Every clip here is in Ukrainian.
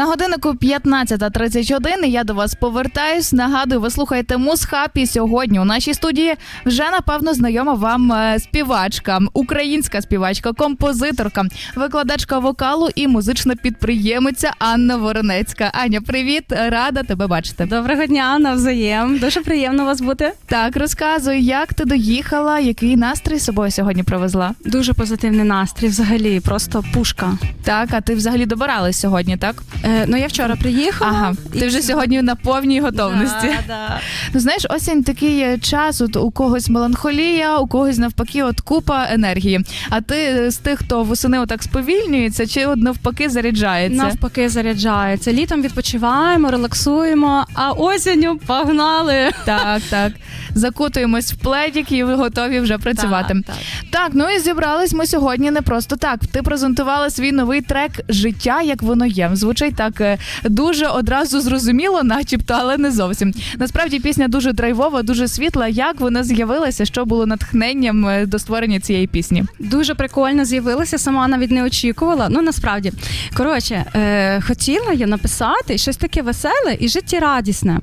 На годиннику 15.31 я до вас повертаюсь. Нагадую, ви слухаєте Мусхапі. Сьогодні у нашій студії вже напевно знайома вам е, співачка, українська співачка, композиторка, викладачка вокалу і музична підприємиця Анна Воронецька. Аня, привіт, рада тебе бачити. Доброго дня, навзаєм. Дуже приємно вас бути. Так, розказуй, як ти доїхала, який настрій з собою сьогодні привезла? Дуже позитивний настрій. Взагалі, просто пушка. Так, а ти взагалі добиралась сьогодні, так? Е, ну я вчора приїхала. Ага, ти вже сьогодні на повній готовності. Да, да. Ну, знаєш, осінь такий час, от у когось меланхолія, у когось навпаки, от купа енергії. А ти з тих, хто восени отак сповільнюється, чи от навпаки заряджається? Навпаки, заряджається. Літом відпочиваємо, релаксуємо, а осінню погнали. Так, так. Закутуємось в пледік і ви готові вже працювати. Так, так. Так, ну і зібрались ми сьогодні не просто так. Ти презентувала свій новий трек Життя, як воно є. Звучить так е, дуже одразу зрозуміло, начебто, але не зовсім. Насправді пісня дуже драйвова, дуже світла. Як вона з'явилася? Що було натхненням е, до створення цієї пісні? Дуже прикольно з'явилася, сама навіть не очікувала. Ну насправді, коротше, е, хотіла я написати щось таке веселе і життєрадісне.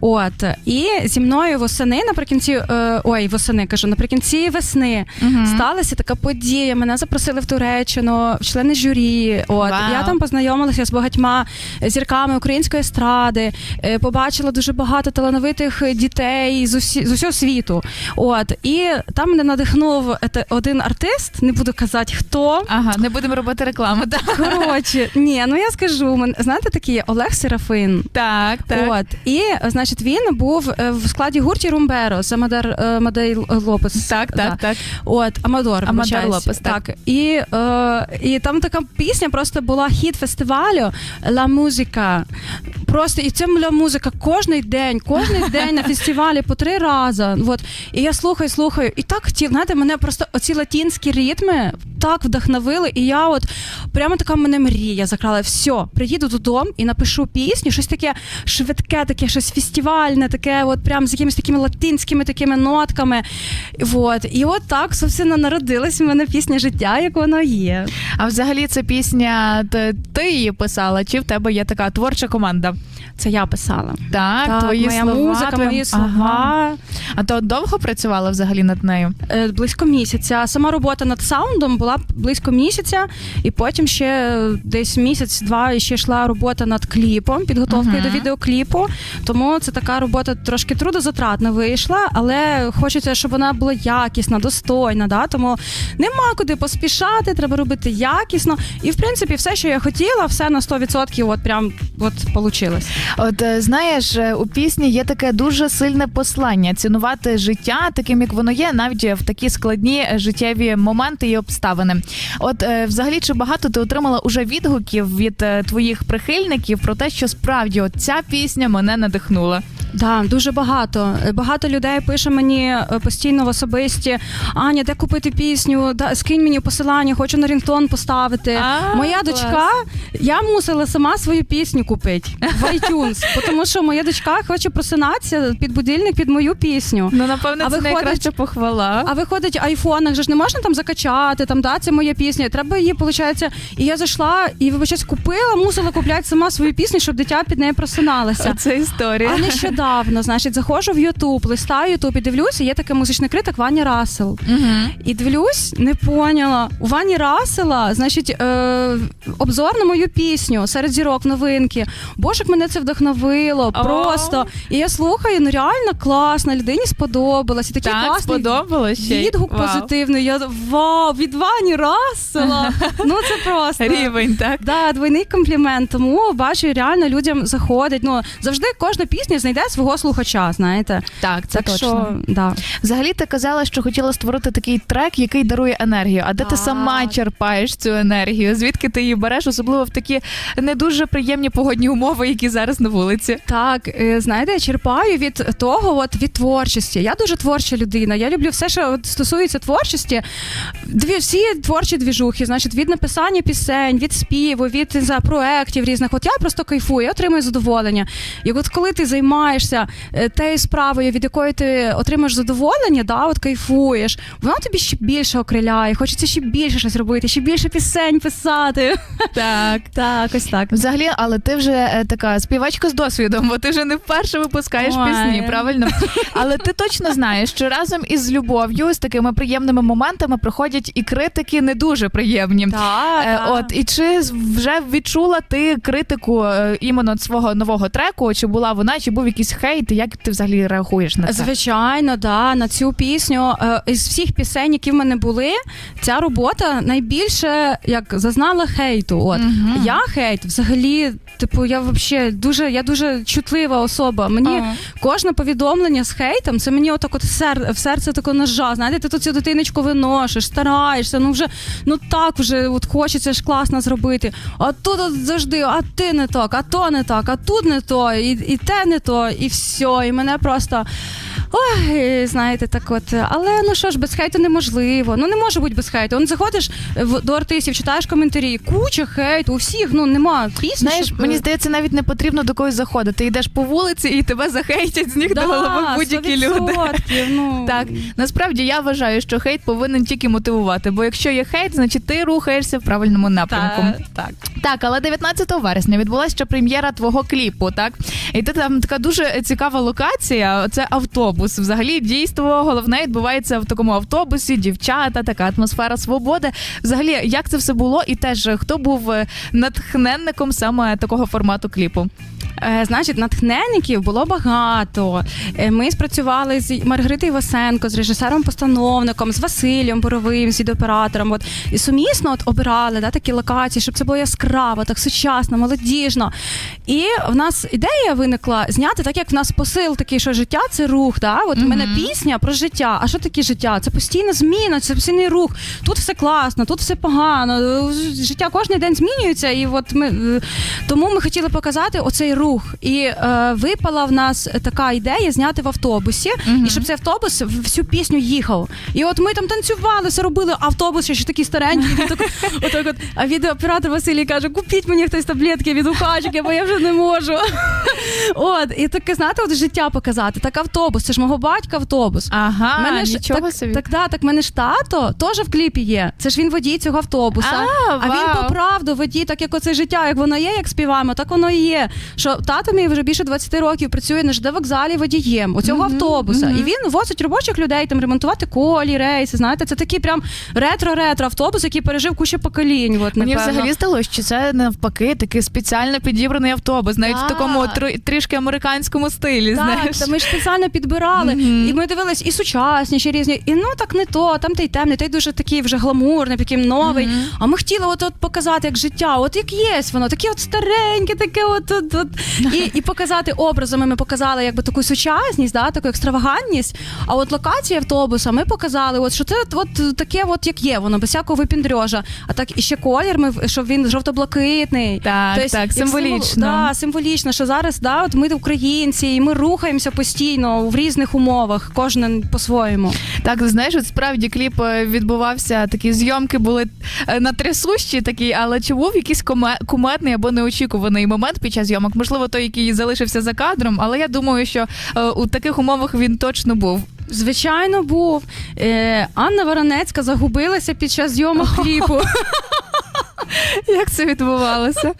От і зі мною восени наприкінці, е, ой, восени кажу, наприкінці весни Мгм. сталася така подія. Мене запросили в Туреччину, в члени журі. От Вау. я там познайомилася з багатьма зірками української естради, е, побачила дуже багато талановитих дітей з усі з усього світу. От і там мене надихнув один артист, не буду казати хто. Ага, не будемо робити рекламу. Так, Коротше, ні, ну я скажу, знаєте, такий є Олег Серафин. так. так. От і значить він був е, в складі гурті Румберо з Амадар е, Мадей Лопес. Так, Да. так, так. От Амадор, Амадор. Лопес, так. І, е, і там така пісня просто була хіт фестивалю Ла музика. Просто і це ла музика кожний день, кожний день на фестивалі по три рази. От. І я слухаю, слухаю, і так хотів, знаєте, мене просто оці латінські ритми так вдохновили. І я от прямо така мене мрія закрала. Все, приїду додому і напишу пісню, щось таке швидке, таке, щось фестивальне, таке, от прям з якимись такими латинськими такими нотками. От. І от так, собственно, народилась в мене пісня життя, як воно є. А взагалі це пісня, ти її писала, чи в тебе є така творча команда? Це я писала. Так, твої моя слова. музика, твоя- мої слова. Ага. А то довго працювала взагалі над нею? Е, Близько місяця. Сама робота над саундом була близько місяця, і потім ще десь місяць-два ще йшла робота над кліпом, підготовкою Мгм. до відеокліпу. Тому це така робота трошки трудозатратна вийшла, але хочеться, щоб вона була якісна, достойна. Да? Тому нема куди поспішати, треба робити якісно. І в принципі, все, що я хотіла, все на 100% от прям от получилось. От е, знаєш, е, у пісні є таке дуже сильне послання цінувати життя таким, як воно є, навіть в такі складні е, життєві моменти і обставини. От, взагалі, чи багато ти отримала уже відгуків від твоїх прихильників про те, що справді от ця пісня мене надихнула? Да, дуже багато. Е, Багато людей пише мені е, постійно в особисті: Аня, де купити пісню? Да, скинь мені посилання, хочу на рінгтон поставити. А, моя клас. дочка, я мусила сама свою пісню купити в iTunes, тому що моя дочка хоче просинатися під будильник під мою пісню. Ну, напевно, А це виходить- найкраща похвала. А виходить, айфонах же ж не можна там закачати, там да, це моя пісня. Треба її, виходить. І я зайшла і вибачаюсь, купила, мусила купляти сама свою пісню, щоб дитя під нею просиналося. Це історія. А нещодавно, значить, заходжу в Ютуб, листаю Ютуб і дивлюся, є такий музичний критик Ваня Рассел. Угу. І дивлюсь, не поняла. У Вані Рассела, значить, е, обзор на мою пісню серед зірок новинки. Боже, як мене це вдохновило. Просто. І я слухаю, ну реально класно, людині сподобалось. І такий Так, класний сподобалось ще й? відгук Вау. позитивний. Я вау, від Вані Рассела. Ну це просто. Рівень, так. Да, двойний комплімент. Тому бачу, реально людям заходить. Ну завжди кожна пісня знайде свого слухача. Знаєте, Так, це так точно. що да. Взагалі, ти казала, що хотіла створити такий трек, який дарує енергію. А де ти сама черпаєш цю енергію? Звідки ти її береш, особливо в такі не дуже приємні погодні умови, які зараз на вулиці? Так, е, знаєте, я черпаю від того, от від творчості. Я дуже творча людина. Я люблю все, що стосується творчості. Дві всі творчі двіжухи, значить, від написання пісень, від співу, від не знаю, проєктів різних. От я просто кайфую, я отримую задоволення. І от коли ти займаєш займаєшся е, тею справою, від якої ти отримаєш задоволення, да, от кайфуєш, вона тобі ще більше окриляє, хочеться ще більше щось робити, ще більше пісень писати. Так. Так, ось так. Взагалі, але ти вже е, така співачка з досвідом, бо ти вже не вперше випускаєш Ой. пісні, правильно? Але ти точно знаєш, що разом із любов'ю, з такими приємними моментами приходять і критики не дуже приємні. Так, Е, От і чи вже відчула ти критику іменно свого нового треку? Чи була вона, чи був якийсь хейт? Як ти взагалі реагуєш на це? Звичайно, да. На цю пісню е, із всіх пісень, які в мене були, ця робота найбільше як зазнала хейту. От Мгм. я хейт, взагалі, типу, я вообще дуже, я дуже чутлива особа. Мені Ага. кожне повідомлення з хейтом, це мені отак от сер, в серце тако ножа. Знаєте, ти тут цю дитиночку виношиш, стараєшся, ну вже ну так вже от хочеться ж класно зробити. А тут от завжди, а ти не так, а то не так, а тут не то, і, і те не то, і все. І мене просто. Ой, знаєте, так от, але ну що ж, без хейту неможливо. Ну не може бути без хейту. Он заходиш в до артистів, читаєш коментарі, куча хейту, у всіх ну нема пісні. Знаєш, щоб- мені здається, навіть не потрібно до когось заходити. Ти йдеш по вулиці і тебе захейтять з ніг до голови будь-які люди. Ну, Так, насправді я вважаю, що хейт повинен тільки мотивувати, бо якщо є хейт, значить ти рухаєшся в правильному напрямку. так, так. Так, але 19 вересня відбулася ще прем'єра твого кліпу, так? І ти там така дуже цікава локація. Це автобус. Взагалі дійство головне відбувається в такому автобусі, дівчата, така атмосфера свободи. Взагалі, як це все було? І теж хто був е, натхненником саме такого формату кліпу? Е, значить, натхненників було багато. Е, Ми спрацювали з Маргаритою Васенко, з режисером-постановником, з Василем Боровим, з відеоператором. От і сумісно от обирали да, такі локації, щоб це було яскраво, так сучасно, молодіжно. І в нас ідея виникла зняти, так як в нас посил такий, що життя це рух. Да? От в мене пісня про життя. А що таке життя? Це постійна зміна, це постійний рух. Тут все класно, тут все погано. Життя кожен день змінюється, і от ми е, тому ми хотіли показати оцей рух. І е, випала в нас така ідея зняти в автобусі, і щоб цей автобус всю пісню їхав. І от ми там танцювали, все робили. Автобус ще, ще такий старенький. він так- отак от. А відеооператор Василій каже: купіть мені хтось таблетки від ухачки, бо я вже не можу. От, і таке, знаєте, от життя показати. Так автобус, це ж мого батька автобус. Ага, Мене ж- нічого так, собі. Так, да, так мене ж тато теж в кліпі є. Це ж він водій цього автобуса. А, А він по правду водій, так як оце життя, як воно є, як співаємо, так воно і є. Що тато мій вже більше 20 років працює на ЖД вокзалі водієм у цього Мгм, автобуса. мгм. І він возить робочих людей там ремонтувати колі, рейси. Знаєте, це такий прям ретро-ретро автобус, який пережив кучу поколінь. От, Мені напевно. взагалі здалося, що це навпаки такий спеціально підібраний автобус, навіть в такому тр- трішки американському стилі. Так, знаєш. та ми ж спеціально підбирали. Мгм. І ми дивились і сучасніші різні, і ну так не то, там той темний, той дуже такий вже гламурний, такий новий. А ми хотіли от, от показати, як життя, от як є воно, таке от стареньке, таке от, от, от. І, і показати образами. Ми показали якби таку сучасність, да, таку екстравагантність. А от локація автобуса ми показали, от що це от, таке, от як є, воно без всякого випіндрьожа. А так і ще колір, ми щоб він жовто-блакитний. Так, Тобто, так, як символічно. символ- да, символічно, що зараз да, от ми українці, і ми рухаємося постійно в різних умовах, кожен по-своєму. Так, ти знаєш, от справді кліп е, відбувався, такі зйомки були е, натрясущі такі, але чи був якийсь кумедний або неочікуваний момент під час зйомок? Можливо, той, який залишився за кадром, але я думаю, що е, у таких умовах він точно був. Звичайно, був. Е, Анна Воронецька загубилася під час зйомок кліпу. Як це відбувалося?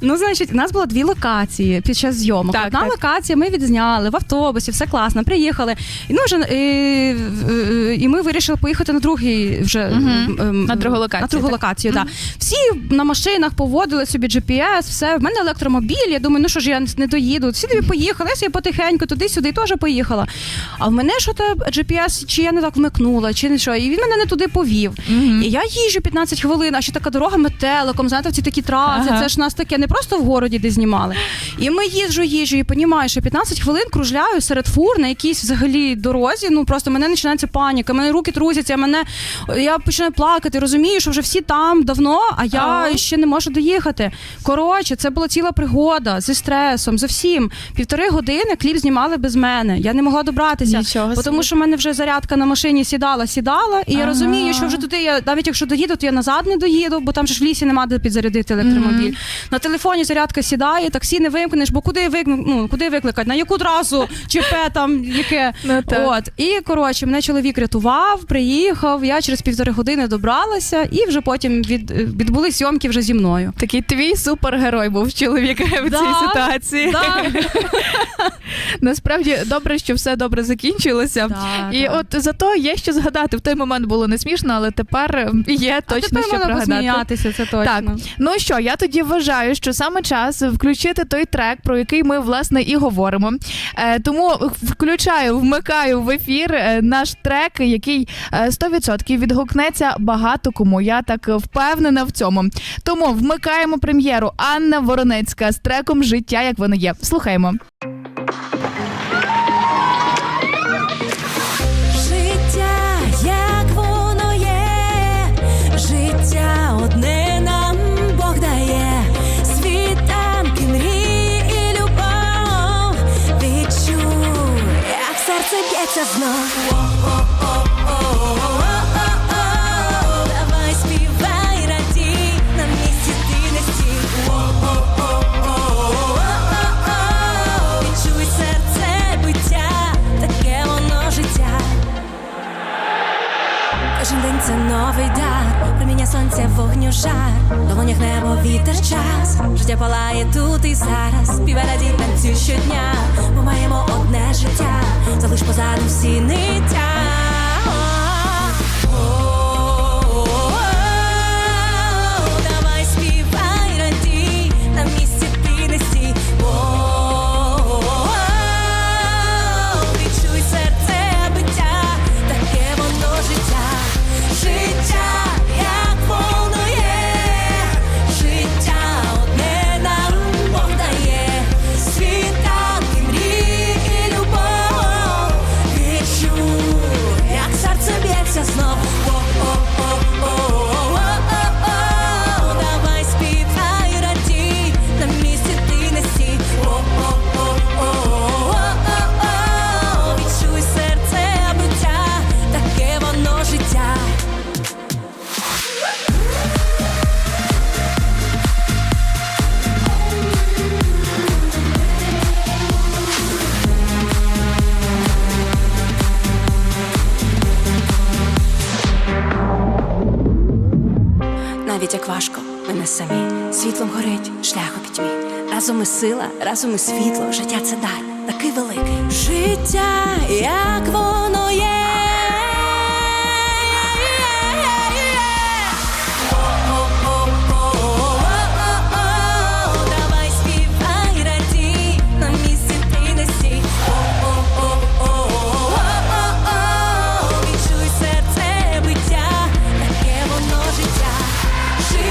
Ну, значить, у нас було дві локації під час зйомок. Так, Одна так. локація ми відзняли в автобусі, все класно, приїхали. І, ну, вже, е, е, і ми вирішили поїхати на другий вже Мгм. ем, На другу локацію, На другу так. локацію, так. Всі на машинах поводили собі GPS, все. В мене електромобіль. Я думаю, ну що ж я не доїду. Всі тобі поїхали, я собі потихеньку туди-сюди теж поїхала. А в мене що то GPS, чи я не так вмикнула, чи не що. І він мене не туди повів. І я їжджу 15 хвилин, а ще така дорога метеликом, знаєте, ці такі траси. Ага. Це ж нас таке не просто в городі, де знімали. І ми їжджу, їжджу, і розумію, що 15 хвилин кружляю серед фур на якійсь взагалі дорозі. Ну просто мене починається паніка, мене руки трусяться, мене я починаю плакати. Розумію, що вже всі там давно, а я Ага. ще не можу доїхати. Коротше, це була ціла пригода зі стресом, з всім. Півтори години кліп знімали без мене. Я не могла добратися. Нічого тому що в мене вже зарядка на машині сідала, сідала, і я розумію, що вже туди я навіть якщо доїду, то я назад не доїду, бо там ж в лісі нема де підзарядити електромобіль. На телефоні зарядка сідає, таксі не вимкнеш, бо куди виклик, ну, куди викликати? На яку трасу ЧП там яке? Ну, так. От і коротше, мене чоловік рятував, приїхав. Я через півтори години добралася, і вже потім від, відбули зйомки вже зі мною. Такий твій супергерой був чоловік в Да, цій ситуації. Да. Насправді добре, що все добре закінчилося. Так, І так. от зато є що згадати. В той момент було не смішно, але тепер ем, є а точно тепер що можна пригадати. посміятися, це точно. Так, ну що, я тоді вважаю, що саме час включити той трек, про який ми власне і говоримо. Е, тому включаю, вмикаю в ефір е, наш трек, який е, 100% відгукнеться багато кому. Я так впевнена в цьому. Тому вмикаємо прем'єру Анна Воронецька з треком Життя як воно є. Слухаємо. Б'ється знов. Давай співай, радій, на місці ти не стій. Відчуй серце биття, таке воно життя. Кожен день це новий дар, проміння сонця, вогню жар, долонях небо, вітер, час. Життя палає тут і зараз. Співай радій, танцюй щодня. Життя, залиш позаду Навіть як важко, ми не самі. Світлом горить, шлях у пітьмі. Разом ми сила, разом ми світло. Життя це дар, такий великий. Життя, як воно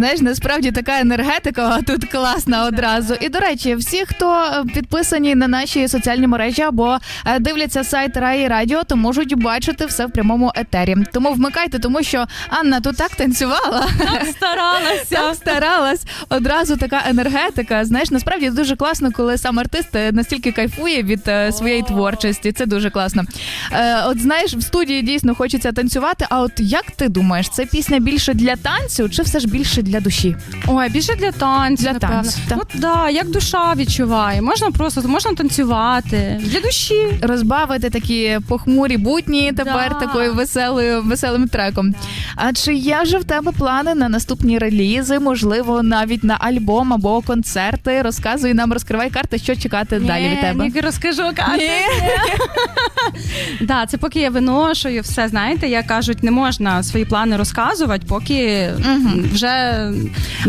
Знаєш, насправді така енергетика тут класна одразу. І до речі, всі, хто е, підписані на наші соціальні мережі або е, дивляться сайт Раї Радіо, то можуть бачити все в прямому етері. Тому вмикайте, тому що Анна тут так танцювала. Так Старалася. старалась. Одразу така енергетика. Знаєш, насправді дуже класно, коли сам артист е, настільки кайфує від своєї творчості. Це дуже класно. От знаєш, в студії дійсно хочеться танцювати. А от як ти думаєш, це пісня більше для танцю, чи все ж більше для душі? Ой, більше для танців, Для напевно. танців, так. Ну да, як душа відчуває. Можна просто можна танцювати для душі. Розбавити такі похмурі будні тепер Да. такою веселою веселим треком. А чи є вже в тебе плани на наступні релізи? Можливо, навіть на альбом або концерти? Розказуй нам, розкривай карти, що чекати далі від тебе. Ні, розкажу карти. Да, це поки я виношую все. Знаєте, як кажуть, не можна свої плани розказувати, поки вже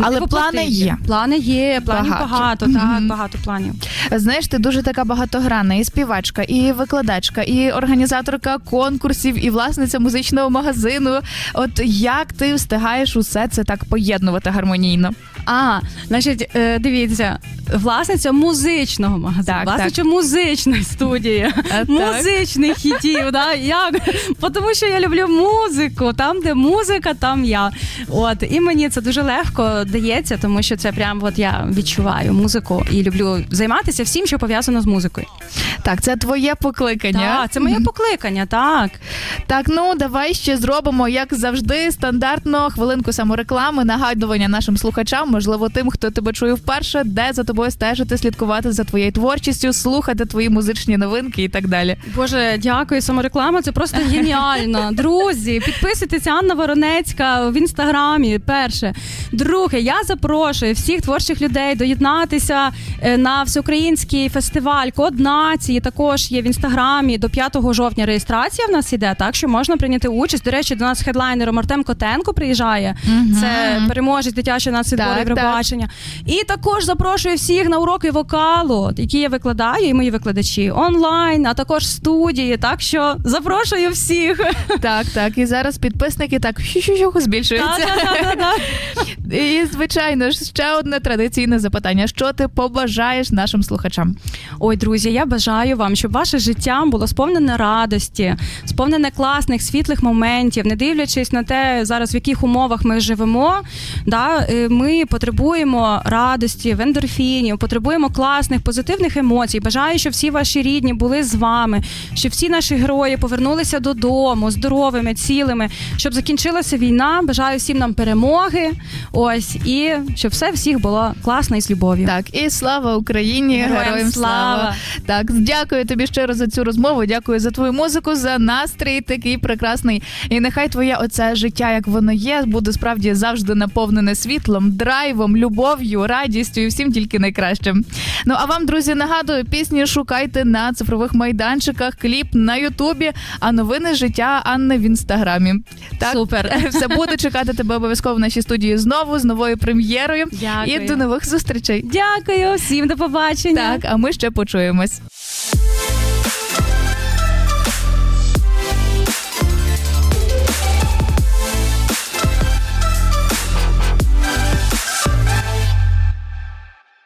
Але не плани є. Плани є, планів Багато. багато, Мгм. так, багато планів. Знаєш, ти дуже така багатогранна, і співачка, і викладачка, і організаторка конкурсів, і власниця музичного магазину. От як ти встигаєш усе це так поєднувати гармонійно? А, значить, е, дивіться, власниця музичного магазину, Так, власниця музичної студії, так. музичних хітів. Да? Як? Бо Тому що я люблю музику. Там, де музика, там я. От і мені це дуже легко дається, тому що це прям от я відчуваю музику і люблю займатися всім, що пов'язано з музикою. Так, це твоє покликання. Так, це моє покликання, так. Так, ну давай ще зробимо, як завжди, стандартно хвилинку самореклами, нагадування нашим слухачам, можливо, тим, хто тебе чує вперше, де за тобою стежити, слідкувати за твоєю творчістю, слухати твої музичні новинки і так далі. Боже, дякую, самореклама. Це просто геніально. Друзі, підписуйтесь Анна Воронецька в інстаграмі. Перше. Друге, я запрошую всіх творчих людей доєднатися е, на всеукраїнський фестиваль Код нації. Також є в інстаграмі до 5 жовтня реєстрація. В нас іде, так що можна прийняти участь. До речі, до нас хедлайнером Артем Котенко приїжджає. Це переможець дитячого нацвідбору Євробачення. І також запрошую всіх на уроки вокалу, які я викладаю, і мої викладачі онлайн, а також студії. Так що запрошую всіх. Так, так. І зараз підписники так збільшуються. І звичайно ж ще одне традиційне запитання: що ти побажаєш нашим слухачам? Ой, друзі, я бажаю вам, щоб ваше життя було сповнене радості, сповнене класних світлих моментів, не дивлячись на те, зараз в яких умовах ми живемо. Да, е, ми потребуємо радості, ендорфінів, потребуємо класних позитивних емоцій. Бажаю, щоб всі ваші рідні були з вами, щоб всі наші герої повернулися додому здоровими, цілими, щоб закінчилася війна. Бажаю всім нам перемоги. Ось і щоб все всіх було класно і з любов'ю. Так, і слава Україні, Героям героям, слава. слава. Так, дякую тобі щиро за цю розмову. Дякую за твою музику, за настрій такий прекрасний. І нехай твоє оце життя, як воно є, буде справді завжди наповнене світлом, драйвом, любов'ю, радістю і всім тільки найкращим. Ну а вам, друзі, нагадую, пісні шукайте на цифрових майданчиках, кліп на Ютубі, а новини життя Анни в інстаграмі. Так, Супер. все буде чекати тебе обов'язково в нашій студії знову з новою прем'єрою. Дякую. І до нових зустрічей. Дякую всім до побачення. Так, а ми ще почуємось.